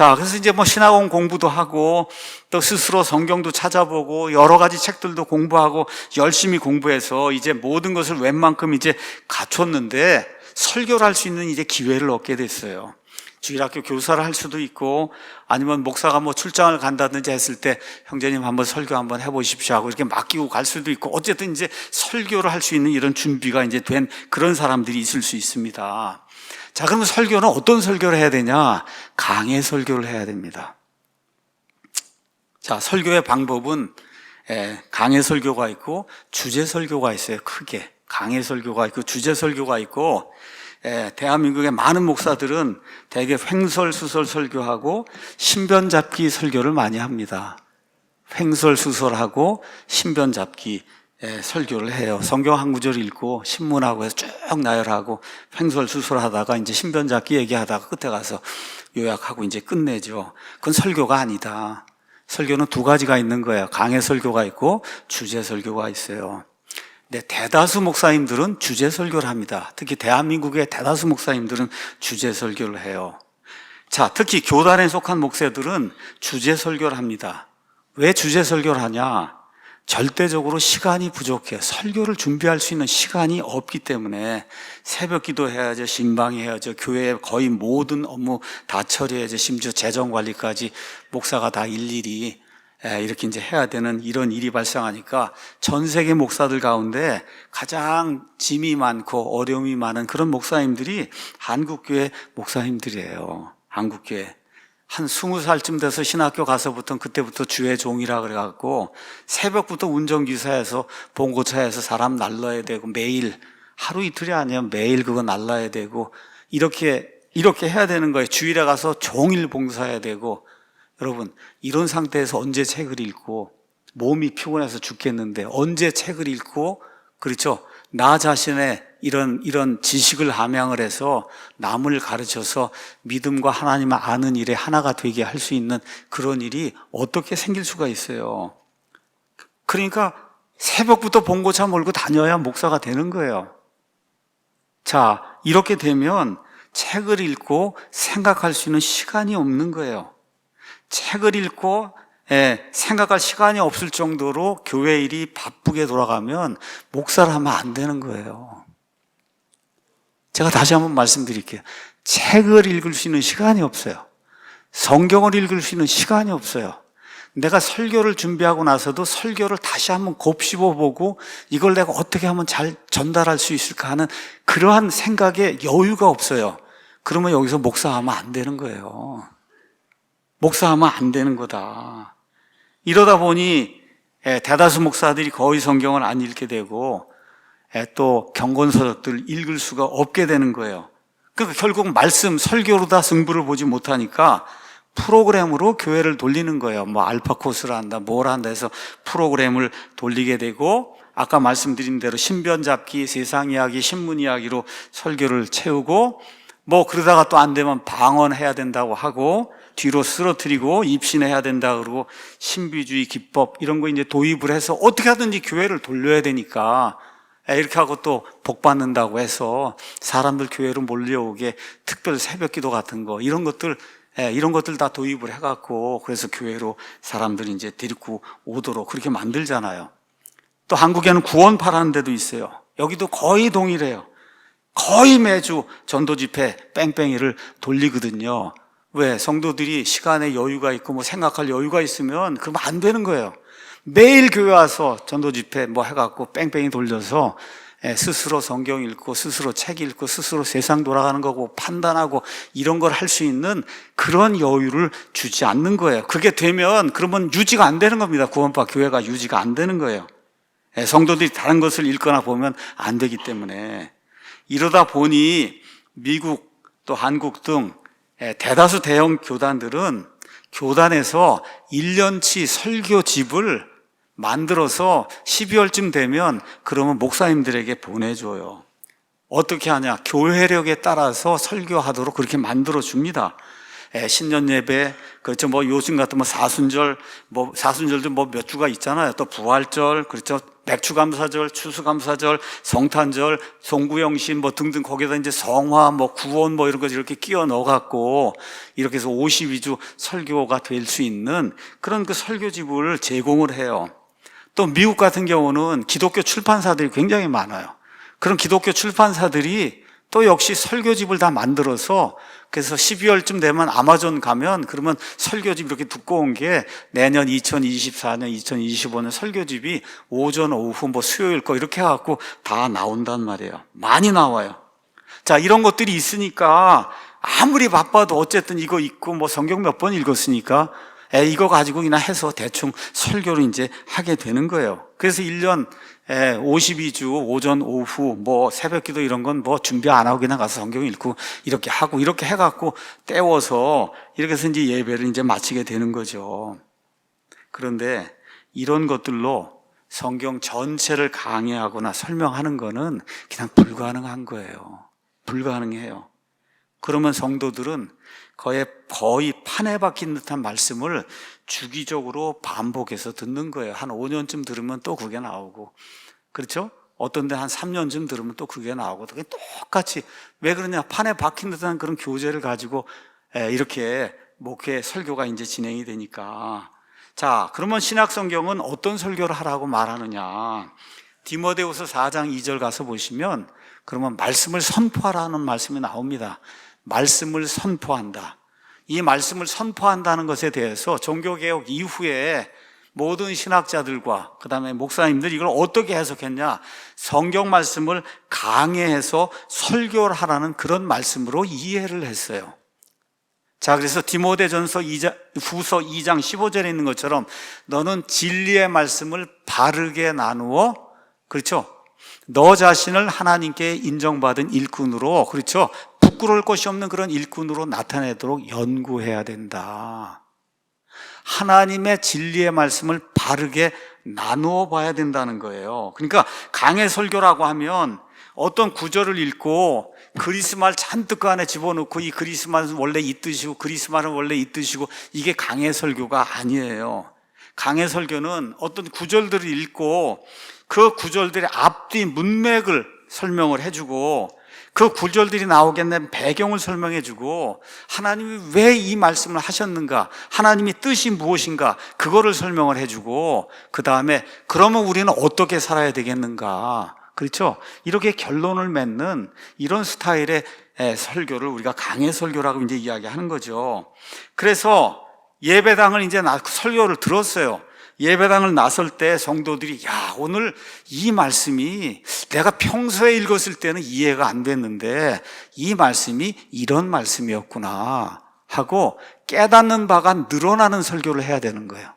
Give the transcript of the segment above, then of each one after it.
자, 그래서 이제 뭐 신학원 공부도 하고 또 스스로 성경도 찾아보고 여러 가지 책들도 공부하고 열심히 공부해서 이제 모든 것을 웬만큼 이제 갖췄는데 설교를 할 수 있는 이제 기회를 얻게 됐어요. 주일학교 교사를 할 수도 있고 아니면 목사가 뭐 출장을 간다든지 했을 때 형제님 한번 설교 한번 해보십시오 하고 이렇게 맡기고 갈 수도 있고 어쨌든 이제 설교를 할 수 있는 이런 준비가 이제 된 그런 사람들이 있을 수 있습니다. 자, 그러면 설교는 어떤 설교를 해야 되냐? 강해 설교를 해야 됩니다. 자, 설교의 방법은 예, 강해 설교가 있고 주제 설교가 있어요. 크게 강해 설교가 있고 주제 설교가 있고 예, 대한민국의 많은 목사들은 대개 횡설수설 설교하고 신변잡기 설교를 많이 합니다. 횡설수설하고 신변잡기 예, 설교를 해요. 성경 한 구절 읽고 신문하고 해서 쭉 나열하고 횡설수설하다가 이제 신변잡기 얘기하다가 끝에 가서 요약하고 이제 끝내죠. 그건 설교가 아니다. 설교는 두 가지가 있는 거예요. 강해 설교가 있고 주제 설교가 있어요. 네, 대다수 목사님들은 주제 설교를 합니다. 특히 대한민국의 대다수 목사님들은 주제 설교를 해요. 자, 특히 교단에 속한 목사들은 주제 설교를 합니다. 왜 주제 설교를 하냐? 절대적으로 시간이 부족해요. 설교를 준비할 수 있는 시간이 없기 때문에 새벽 기도 해야죠. 신방이 해야죠. 교회의 거의 모든 업무 다 처리해야죠. 심지어 재정 관리까지 목사가 다 일일이 예, 이렇게 이제 해야 되는 이런 일이 발생하니까 전 세계 목사들 가운데 가장 짐이 많고 어려움이 많은 그런 목사님들이 한국교회 목사님들이에요. 한국교회. 한 스무 살쯤 돼서 신학교 가서부터 그때부터 주의 종이라 그래갖고 새벽부터 운전기사에서 봉고차에서 사람 날라야 되고 매일 하루 이틀이 아니야 매일 그거 날라야 되고 이렇게 이렇게 해야 되는 거예요. 주일에 가서 종일 봉사해야 되고 여러분 이런 상태에서 언제 책을 읽고 몸이 피곤해서 죽겠는데 언제 책을 읽고 그렇죠? 나 자신의 이런 이런 지식을 함양을 해서 남을 가르쳐서 믿음과 하나님을 아는 일에 하나가 되게 할 수 있는 그런 일이 어떻게 생길 수가 있어요? 그러니까 새벽부터 봉고차 몰고 다녀야 목사가 되는 거예요. 자, 이렇게 되면 책을 읽고 생각할 수 있는 시간이 없는 거예요. 책을 읽고 예, 생각할 시간이 없을 정도로 교회 일이 바쁘게 돌아가면 목사를 하면 안 되는 거예요. 제가 다시 한번 말씀드릴게요. 책을 읽을 수 있는 시간이 없어요. 성경을 읽을 수 있는 시간이 없어요. 내가 설교를 준비하고 나서도 설교를 다시 한번 곱씹어 보고 이걸 내가 어떻게 하면 잘 전달할 수 있을까 하는 그러한 생각에 여유가 없어요. 그러면 여기서 목사하면 안 되는 거예요. 목사하면 안 되는 거다. 이러다 보니 예, 대다수 목사들이 거의 성경을 안 읽게 되고 예, 또 경건서적들 읽을 수가 없게 되는 거예요. 그러니까 결국 말씀 설교로 다 승부를 보지 못하니까 프로그램으로 교회를 돌리는 거예요. 뭐 알파 코스를 한다, 뭘 한다 해서 프로그램을 돌리게 되고 아까 말씀드린 대로 신변 잡기, 세상 이야기, 신문 이야기로 설교를 채우고 뭐 그러다가 또 안 되면 방언해야 된다고 하고 뒤로 쓰러뜨리고 입신해야 된다 그러고 신비주의 기법 이런 거 이제 도입을 해서 어떻게 하든지 교회를 돌려야 되니까 이렇게 하고 또 복 받는다고 해서 사람들 교회로 몰려오게 특별 새벽 기도 같은 거 이런 것들 예, 이런 것들 다 도입을 해갖고 그래서 교회로 사람들이 이제 데리고 오도록 그렇게 만들잖아요. 또 한국에는 구원파라는 데도 있어요. 여기도 거의 동일해요. 거의 매주 전도 집회 뺑뺑이를 돌리거든요. 왜? 성도들이 시간에 여유가 있고 뭐 생각할 여유가 있으면 그러면 안 되는 거예요. 매일 교회 와서 전도 집회 뭐 해갖고 뺑뺑이 돌려서 예, 스스로 성경 읽고 스스로 책 읽고 스스로 세상 돌아가는 거고 판단하고 이런 걸 할 수 있는 그런 여유를 주지 않는 거예요. 그게 되면 그러면 유지가 안 되는 겁니다. 구원파 교회가 유지가 안 되는 거예요. 예, 성도들이 다른 것을 읽거나 보면 안 되기 때문에 이러다 보니 미국 또 한국 등 예, 대다수 대형 교단들은 교단에서 1년치 설교집을 만들어서 12월쯤 되면 그러면 목사님들에게 보내줘요. 어떻게 하냐? 교회력에 따라서 설교하도록 그렇게 만들어 줍니다. 예, 신년 예배, 그렇죠. 뭐 요즘 같은 뭐 사순절, 뭐 사순절도 뭐 몇 주가 있잖아요. 또 부활절, 그렇죠. 맥추감사절, 추수감사절, 성탄절, 송구영신 뭐 등등 거기다 이제 성화, 뭐 구원 뭐 이런 거 이렇게 끼워 넣어 갖고 이렇게 해서 52주 설교가 될 수 있는 그런 그 설교집을 제공을 해요. 또 미국 같은 경우는 기독교 출판사들이 굉장히 많아요. 그런 기독교 출판사들이 또 역시 설교집을 다 만들어서 그래서 12월쯤 되면 아마존 가면 그러면 설교집 이렇게 두꺼운 게 내년 2024년, 2025년 설교집이 오전, 오후, 뭐 수요일 거 이렇게 해갖고 다 나온단 말이에요. 많이 나와요. 자, 이런 것들이 있으니까 아무리 바빠도 어쨌든 이거 있고 뭐 성경 몇 번 읽었으니까 에, 이거 가지고 그냥 해서 대충 설교를 이제 하게 되는 거예요. 그래서 1년 52주 오전 오후 뭐 새벽 기도 이런 건 뭐 준비 안 하고 그냥 가서 성경 읽고 이렇게 하고 이렇게 해갖고 때워서 이렇게 해서 이제 예배를 이제 마치게 되는 거죠. 그런데 이런 것들로 성경 전체를 강의하거나 설명하는 거는 그냥 불가능한 거예요. 불가능해요. 그러면 성도들은 거의, 거의 판에 박힌 듯한 말씀을 주기적으로 반복해서 듣는 거예요. 한 5년쯤 들으면 또 그게 나오고. 그렇죠? 어떤 데 한 3년쯤 들으면 또 그게 나오고. 똑같이. 왜 그러냐? 판에 박힌 듯한 그런 교재를 가지고 에, 이렇게 목회 설교가 이제 진행이 되니까. 자, 그러면 신약 성경은 어떤 설교를 하라고 말하느냐? 디모데후서 4장 2절 가서 보시면 그러면 말씀을 선포하라는 말씀이 나옵니다. 말씀을 선포한다. 이 말씀을 선포한다는 것에 대해서 종교개혁 이후에 모든 신학자들과 그 다음에 목사님들 이걸 어떻게 해석했냐? 성경 말씀을 강해해서 설교를 하라는 그런 말씀으로 이해를 했어요. 자, 그래서 디모데전서 2장, 후서 2장 15절에 있는 것처럼 너는 진리의 말씀을 바르게 나누어 그렇죠? 너 자신을 하나님께 인정받은 일꾼으로 그렇죠? 부끄러울 것이 없는 그런 일꾼으로 나타내도록 연구해야 된다. 하나님의 진리의 말씀을 바르게 나누어 봐야 된다는 거예요. 그러니까 강해 설교라고 하면 어떤 구절을 읽고 그리스말 잔뜩 그 안에 집어넣고 이 그리스말은 원래 이 뜻이고 그리스말은 원래 이 뜻이고 이게 강해 설교가 아니에요. 강해 설교는 어떤 구절들을 읽고 그 구절들의 앞뒤 문맥을 설명을 해주고 그 구절들이 나오겠는 배경을 설명해 주고 하나님이 왜 이 말씀을 하셨는가, 하나님이 뜻이 무엇인가 그거를 설명을 해 주고 그 다음에 그러면 우리는 어떻게 살아야 되겠는가, 그렇죠? 이렇게 결론을 맺는 이런 스타일의 설교를 우리가 강의 설교라고 이제 이야기하는 거죠. 그래서 예배당을 이제 설교를 들었어요. 예배당을 나설 때 성도들이 야 오늘 이 말씀이 내가 평소에 읽었을 때는 이해가 안 됐는데 이 말씀이 이런 말씀이었구나 하고 깨닫는 바가 늘어나는 설교를 해야 되는 거예요.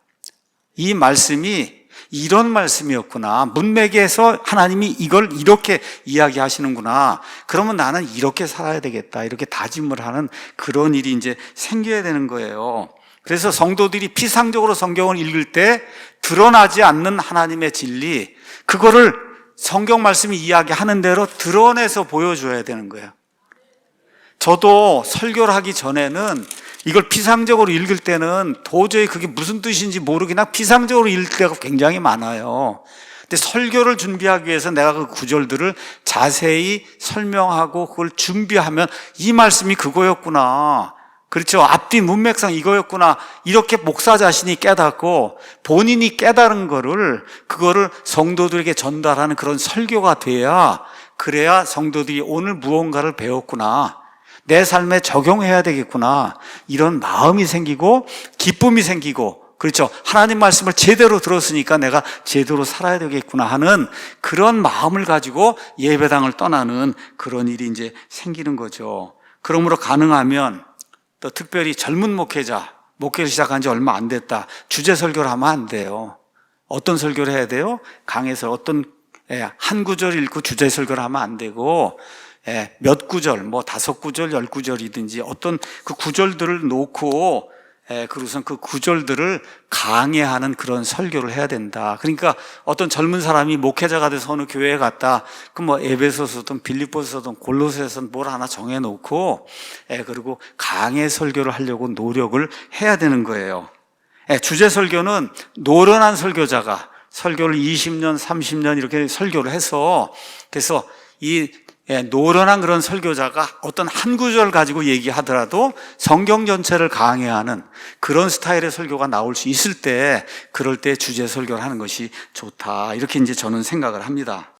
이 말씀이 이런 말씀이었구나. 문맥에서 하나님이 이걸 이렇게 이야기하시는구나. 그러면 나는 이렇게 살아야 되겠다. 이렇게 다짐을 하는 그런 일이 이제 생겨야 되는 거예요. 그래서 성도들이 피상적으로 성경을 읽을 때 드러나지 않는 하나님의 진리, 그거를 성경 말씀이 이야기하는 대로 드러내서 보여줘야 되는 거예요. 저도 설교를 하기 전에는 이걸 피상적으로 읽을 때는 도저히 그게 무슨 뜻인지 모르기나 피상적으로 읽을 때가 굉장히 많아요. 근데 설교를 준비하기 위해서 내가 그 구절들을 자세히 설명하고 그걸 준비하면 이 말씀이 그거였구나. 그렇죠. 앞뒤 문맥상 이거였구나. 이렇게 목사 자신이 깨닫고 본인이 깨달은 거를 그거를 성도들에게 전달하는 그런 설교가 돼야 그래야 성도들이 오늘 무언가를 배웠구나. 내 삶에 적용해야 되겠구나. 이런 마음이 생기고 기쁨이 생기고 그렇죠. 하나님 말씀을 제대로 들었으니까 내가 제대로 살아야 되겠구나 하는 그런 마음을 가지고 예배당을 떠나는 그런 일이 이제 생기는 거죠. 그러므로 가능하면 또 특별히 젊은 목회자, 목회를 시작한 지 얼마 안 됐다. 주제 설교를 하면 안 돼요. 어떤 설교를 해야 돼요? 강에서 어떤 예, 한 구절 읽고 주제 설교를 하면 안 되고 예, 몇 구절, 뭐 다섯 구절, 열 구절이든지 어떤 그 구절들을 놓고 예, 그리고선 그 구절들을 강해하는 그런 설교를 해야 된다. 그러니까 어떤 젊은 사람이 목회자가 돼서 어느 교회에 갔다. 그뭐 에베소서든 빌립보서든 골로새서든 뭘 하나 정해놓고, 예, 그리고 강해 설교를 하려고 노력을 해야 되는 거예요. 예, 주제 설교는 노련한 설교자가 설교를 20년, 30년 이렇게 설교를 해서 그래서 이 예, 노련한 그런 설교자가 어떤 한 구절 가지고 얘기하더라도 성경 전체를 강해하는 그런 스타일의 설교가 나올 수 있을 때 그럴 때 주제 설교를 하는 것이 좋다. 이렇게 이제 저는 생각을 합니다.